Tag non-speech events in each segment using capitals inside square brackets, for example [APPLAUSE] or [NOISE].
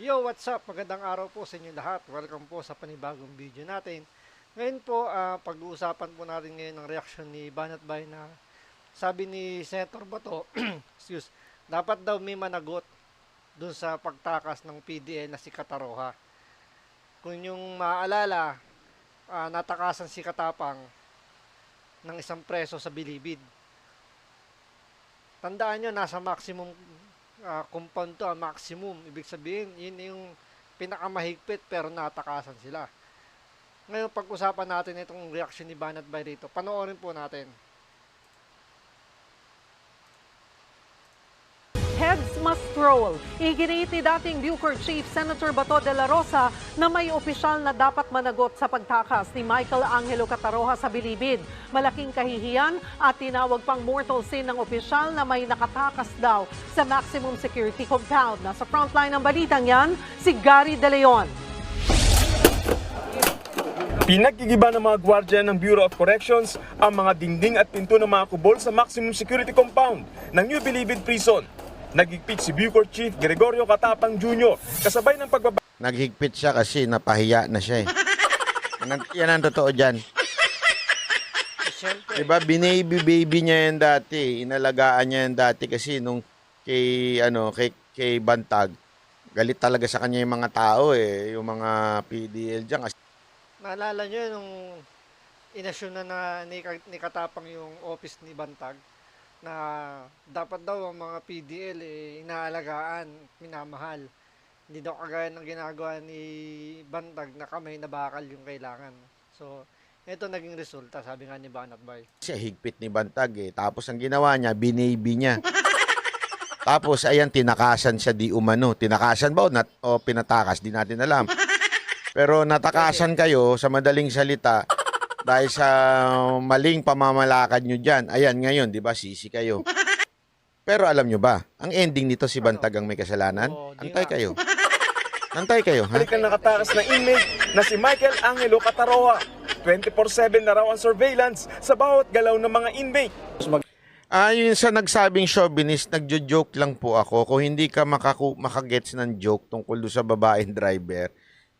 Yo, what's up? Magandang araw po sa inyo lahat. Welcome po sa panibagong video natin. Ngayon po, ah, pag-uusapan po natin ngayon ng reaction ni Banat Bay na sabi ni Senator Bato, [CLEARS THROAT] excuse, dapat daw may managot dun sa pagtakas ng PDL na si Kataroha. Kung yung maaalala, ah, natakasan si Katapang ng isang preso sa Bilibid. Tandaan nyo, nasa maximum ah, compound to, ah, maximum. Ibig sabihin, yun yung pinakamahigpit pero natakasan sila. Ngayon, pag-usapan natin itong reaction ni Banat Bay rito. Panoorin po natin. Roll. Iginit ni dating Bucor Chief Senator Bato de la Rosa na may opisyal na dapat managot sa pagtakas ni Michael Angelo Cataroha sa Bilibid. Malaking kahihiyan at tinawag pang mortal sin ng opisyal na may nakatakas daw sa maximum security compound. Nasa frontline ng balitang yan, si Gary De Leon. Pinagkigiba ng mga gwardiya ng Bureau of Corrections ang mga dingding at pinto ng mga kubol sa maximum security compound ng New Bilibid Prison. Nagigpit si Bucor Chief Gregorio Katapang Jr. kasabay ng pagbaba Naghigpit siya kasi napahiya na siya eh. Yan ang- yan ang totoo dyan. Siyempre, Diba, binaby baby niya yan dati. Inalagaan niya yan dati kasi nung kay, ano, kay, kay Bantag, galit talaga sa kanya yung mga tao eh. Yung mga PDL dyan. Kasi naalala nyo nung inasyon na, na ni, ni Katapang yung office ni Bantag na dapat daw ang mga PDL eh, inaalagaan, minamahal. Hindi daw kagaya ng ginagawa ni Bantag na kamay na bakal yung kailangan. So, ito naging resulta, sabi nga ni Banat Bay. siya higpit ni Bantag eh. Tapos ang ginawa niya, binaby niya. [LAUGHS] Tapos ayan, tinakasan siya di umano. Tinakasan ba o, nat- o pinatakas? Di natin alam. Pero natakasan kayo sa madaling salita dahil sa maling pamamalakad nyo dyan. Ayan ngayon, di ba, sisi kayo. Pero alam nyo ba, ang ending nito si Bantag ang may kasalanan? Oo, di Antay nga. kayo. Antay kayo, ha? balik ang nakatakas na inmate na si Michael Angelo Cataroa. 24-7 na raw ang surveillance sa bawat galaw ng mga inmate. Ayon sa nagsabing chauvinist, nagjo-joke lang po ako. Kung hindi ka makaku- makagets ng joke tungkol doon sa babaeng driver,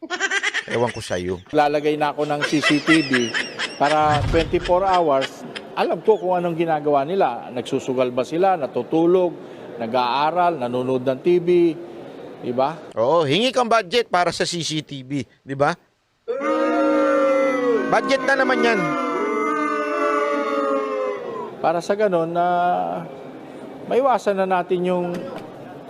[LAUGHS] ewan ko sa'yo. lalagay na ako ng CCTV para 24 hours, alam ko kung anong ginagawa nila. Nagsusugal ba sila, natutulog, nag-aaral, nanonood ng TV, di ba? Oo, hingi kang budget para sa CCTV, di ba? Budget na naman yan. Para sa ganun na maiwasan na natin yung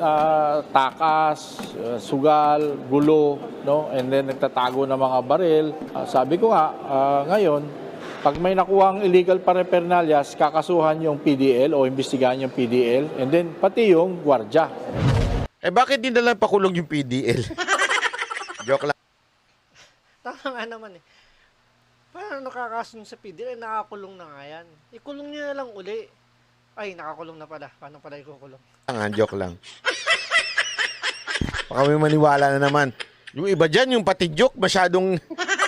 ah, takas, ah, sugal, gulo, no? And then nagtatago ng mga baril. Ah, sabi ko nga, ah, ngayon, pag may nakuhang illegal paraphernalia, kakasuhan yung PDL o imbestigahan yung PDL and then pati yung gwardya. Eh bakit din nalang pakulong yung PDL? [LAUGHS] Joke lang. Tama nga naman eh. Paano nakakasunod sa PDL? Eh, nakakulong na nga yan. Ikulong nyo na lang uli. Ay, nakakulong na pala. Paano pala ikukulong? Lang, joke lang. Baka may maniwala na naman. Yung iba dyan, yung pati joke, masyadong...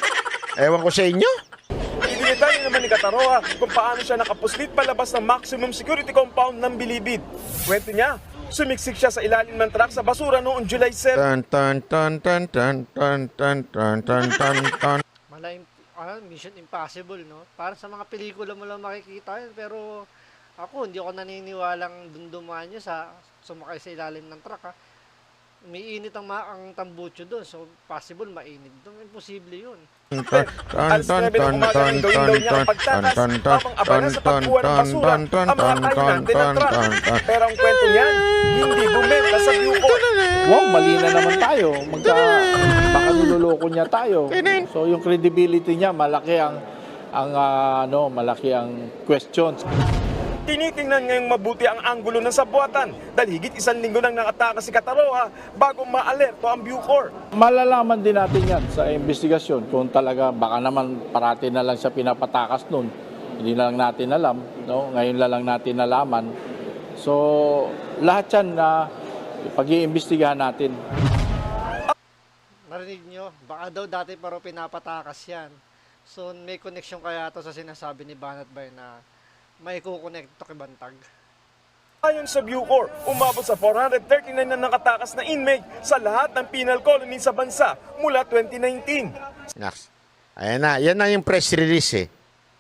[LAUGHS] Ewan ko sa inyo. Cataroa kung paano siya nakapuslit palabas ng maximum security compound ng Bilibid. Kwento niya, sumiksik siya sa ilalim ng truck sa basura noong July 7. Tan tan tan tan tan tan tan tan tan tan tan. [LAUGHS] Mala, ah, Mission Impossible, no? Para sa mga pelikula mo lang makikita yun. Pero ako, hindi ako naniniwalang dundumaan nyo sa sumakay sa ilalim ng truck, ha? Umiinit ang, ma- ang tambucho doon. So, possible mainit doon. Imposible yun. Alas 9 ng umaga nang gawin daw niya ang pagtakas habang abala sa pagkuha ng basura ang mga ng truck. Pero ang kwento niyan, hindi bumenta sa Bucor. Wow, mali na naman tayo. Magka, baka niloloko niya tayo. So yung credibility niya, malaki ang ang ah, ano, malaki ang questions. Tinitingnan ngayong mabuti ang anggulo ng sabuatan dahil higit isang linggo nang nakatakas si Cataroa bago maalerto ang Bucor. Malalaman din natin yan sa investigasyon kung talaga baka naman parati na lang siya pinapatakas nun. Hindi na lang natin alam. No? Ngayon na lang natin nalaman. So, lahat yan na pag-iimbestigahan natin. Narinig nyo? Baka daw dati paro pinapatakas yan. So, may connection kaya to sa sinasabi ni Banat Bay na may kukonect to kay Bantag. Ayon sa Bucor, umabot sa 439 na nakatakas na inmate sa lahat ng penal colony sa bansa mula 2019. Naks. Ayan na, yan na yung press release eh.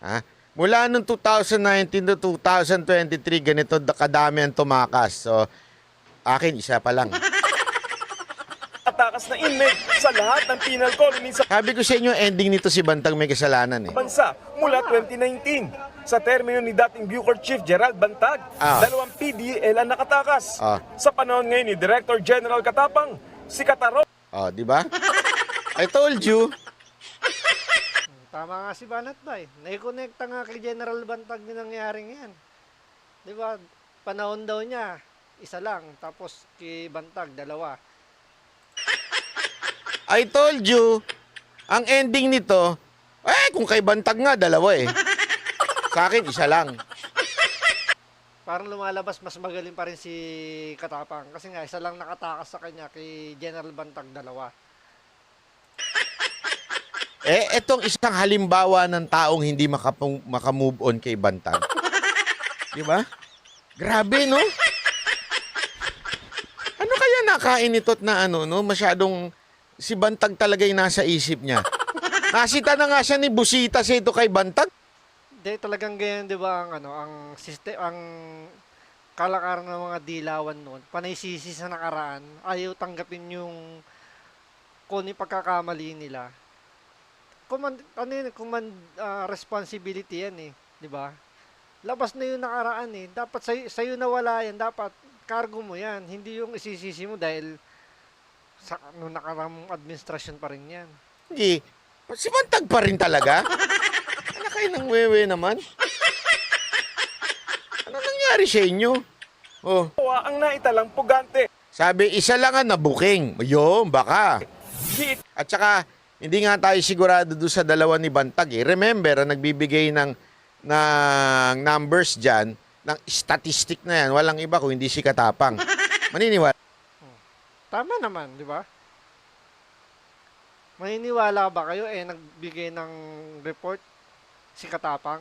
Ha? Mula noong 2019 to 2023, ganito da- kadami ang tumakas. So, akin, isa pa lang. Nakatakas na inmate sa lahat ng penal colony sa Sabi ko sa inyo, ending nito si Bantag may kasalanan eh. bansa mula 2019. Sa termino ni dating Bucor Chief Gerald Bantag, Ah. dalawang PDL ang nakatakas. Ah. Sa panahon ngayon ni Director General Katapang, si Kataro Oh, di ba? I told you. Tama nga si Banat Bay. Naikonekta nga kay General Bantag yung nangyaring yan. Di ba? Panahon daw niya, isa lang. Tapos kay Bantag, dalawa. I told you. Ang ending nito, eh, kung kay Bantag nga, dalawa eh. Sa akin, isa lang. Parang lumalabas mas magaling pa rin si Katapang. Kasi nga, isa lang nakatakas sa kanya kay General Bantag, dalawa. Eh, etong isang halimbawa ng taong hindi makapong, makamove on kay Bantag. Di ba? Grabe, no? Ano kaya nakain ito't na ano, no? Masyadong si Bantag talaga yung nasa isip niya. [LAUGHS] Nasita na nga siya ni Busita sa ito kay Bantag. Hindi, talagang ganyan, di ba, ang, ano, ang, system, ang kalakaran ng mga dilawan noon, panay sisi sa nakaraan, ayaw tanggapin yung kung ano yung pagkakamali nila. Command, ano yun, command ah, responsibility yan eh, di ba? Labas na yung nakaraan eh. Dapat sa'yo, sa'yo nawala yan, dapat cargo mo yan. Hindi yung isisisi mo dahil sa nung nakaramong administrasyon pa rin yan. Hindi. Si Bantag pa rin talaga. Ano kayo ng wewe naman? Ano nangyari sa inyo? Oh, ang naitalang pugante. sabi, isa lang ang nabuking. Yun, baka. At saka, hindi nga tayo sigurado doon sa dalawa ni Bantag. Eh. Remember, ang nagbibigay ng, ng numbers dyan, ng statistic na yan, walang iba kung hindi si Katapang. Maniniwala. Tama naman, di ba? Maniniwala ba kayo eh nagbigay ng report si Katapang?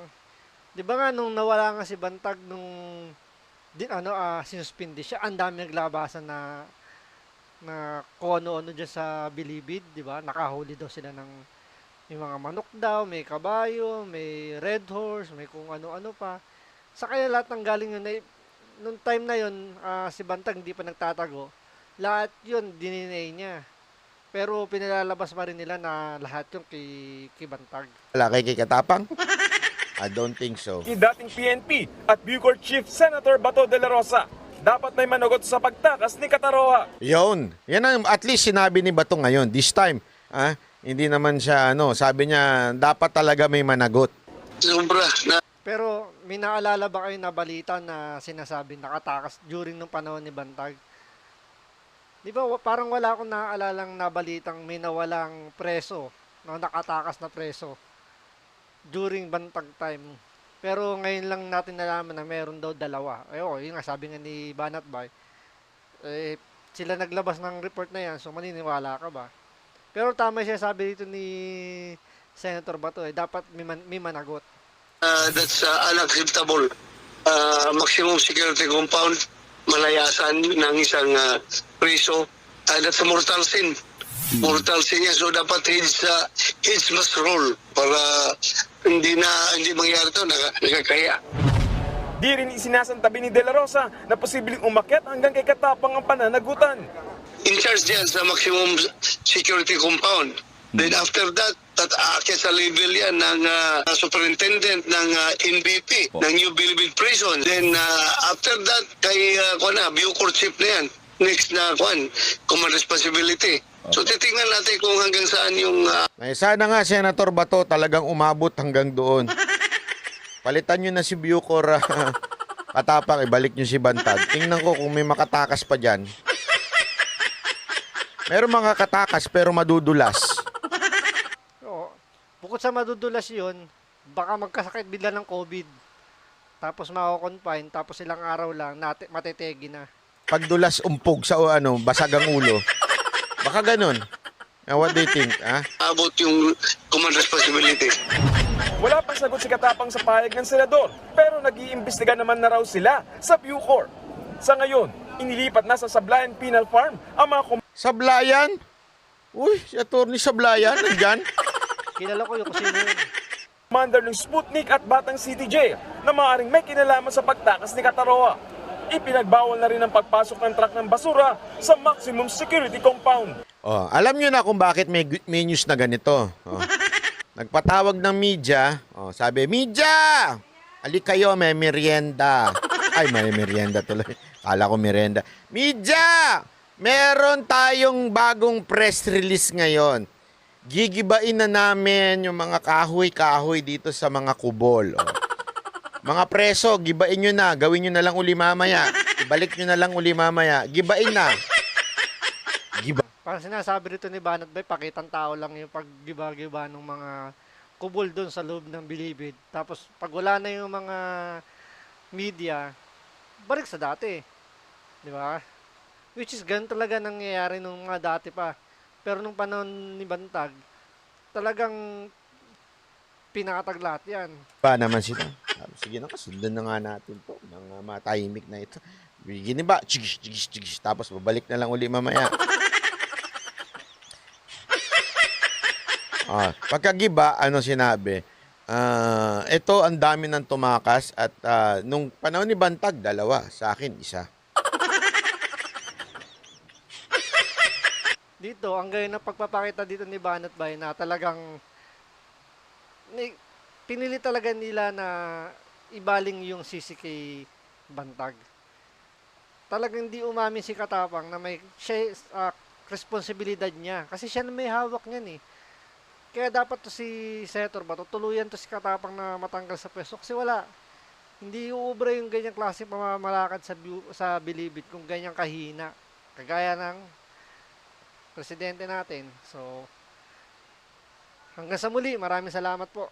Di ba nga nung nawala nga si Bantag nung din ano ah sinuspindi siya, ang dami naglabasan na na kung ano-ano dyan sa Bilibid, di ba? Nakahuli daw sila ng may mga manok daw, may kabayo, may red horse, may kung ano-ano pa. Sa kaya lahat ng galing yun, eh, nung time na yun, ah, si Bantag hindi pa nagtatago, lahat yun dininay niya. Pero pinalalabas pa rin nila na lahat yung kay, kay Bantag. kay kay Katapang? I don't think so. ni dating PNP at Bucor Chief Senator Bato de la Rosa. Dapat may managot sa pagtakas ni Kataroha. Yun. Yan ang at least sinabi ni Bato ngayon. This time, ah, hindi naman siya, ano, sabi niya, dapat talaga may managot. Sobra na Pero may naalala ba kayo na balita na sinasabi nakatakas during nung panahon ni Bantag? Di ba parang wala akong naaalalang nabalitang may nawalang preso, no, nakatakas na preso during Bantag time. Pero ngayon lang natin nalaman na meron daw dalawa. Ay, oh, yun nga sabi nga ni Banat Bay. Eh, sila naglabas ng report na yan, so maniniwala ka ba? Pero tama siya sabi dito ni Senator Bato, eh, dapat may, man- may managot. uh, that's uh, unacceptable. Uh, maximum security compound, malayasan ng isang uh, preso. Uh, that's a mortal sin. Mortal sin yan. So dapat heads, uh, heads must roll para hindi na hindi mangyari ito, nag- nagkakaya. Di rin isinasantabi ni De La Rosa na posibleng umakyat hanggang kay Katapang ang pananagutan. in charge diyan sa maximum security compound. Then after that, tat aakyat sa level yan ng uh, superintendent ng uh, NBP, ng New Bilibid Prison. Then uh, after that, kay uh, kuwan na, Bucor Chief na yan. Next na kuwan, command responsibility. So titingnan natin kung hanggang saan yung uh, Eh, sana nga, Senator Bato, talagang umabot hanggang doon. Palitan nyo na si Bucor, ah, [LAUGHS] katapang, ibalik nyo si Bantag. Tingnan ko kung may makatakas pa dyan. Meron mga katakas pero madudulas. Bukod sa madudulas yun, baka magkasakit bigla ng COVID. Tapos mako-confine, tapos ilang araw lang, nati- matetegi na. Pagdulas umpog sa o ano, basag ang ulo. Baka ganun. Eh, what do you think? Ah? abot yung command responsibility. Wala pang sagot si Katapang sa payag ng senador, pero nag-iimbestiga naman na raw sila sa Bucor. Sa ngayon, inilipat na sa Sablayan Penal Farm ang mga Sablayan? Uy, si Atty. Sablayan, nandyan? Kilala ko yung kung sino yun. commander ng Sputnik at Batang City Jail na maaaring may kinalaman sa pagtakas ni Kataroa. Ipinagbawal na rin ang pagpasok ng truck ng basura sa maximum security compound. Oh, alam nyo na kung bakit may, may news na ganito. Oh. Nagpatawag ng media. Oh, sabi, media! Alik kayo, may merienda. Ay, may merienda tuloy. Kala ko merienda. Media! Meron tayong bagong press release ngayon. Gigibain na namin yung mga kahoy-kahoy dito sa mga kubol. Oh. Mga preso, gibain nyo na. Gawin nyo na lang uli mamaya. Ibalik nyo na lang uli mamaya. Gibain na. Giba. Parang sinasabi rito ni Banat Bay, pakitang tao lang yung paggiba-giba ng mga kubol doon sa loob ng bilibid. Tapos pag wala na yung mga media, balik sa dati. Di ba? Which is ganun talaga nangyayari nung mga dati pa. Pero nung panahon ni Bantag, talagang pinakatag lahat yan. ba naman sila. Sige na, kasundan na nga natin to. Mga matahimik na ito. Bigyan ba? Chigis, chigis, chigis. Tapos babalik na lang uli mamaya. ah, pagkagiba, ano sinabi? Ah, ito ang dami ng tumakas at ah, nung panahon ni Bantag, dalawa. Sa akin, isa. Dito, ang gayon na pagpapakita dito ni Banat Bay na talagang ni, pinili talaga nila na ibaling yung CCK Bantag. Talagang di umamin si Katapang na may siya, ah, responsibilidad niya. Kasi siya na may hawak niyan eh. Kaya dapat to si Senator ba, tuluyan to si Katapang na matanggal sa pwesto. Kasi wala. Hindi uubra yung ganyang klase pamamalakad sa, sa bilibid kung ganyang kahina. Kagaya ng presidente natin. So, hanggang sa muli, maraming salamat po.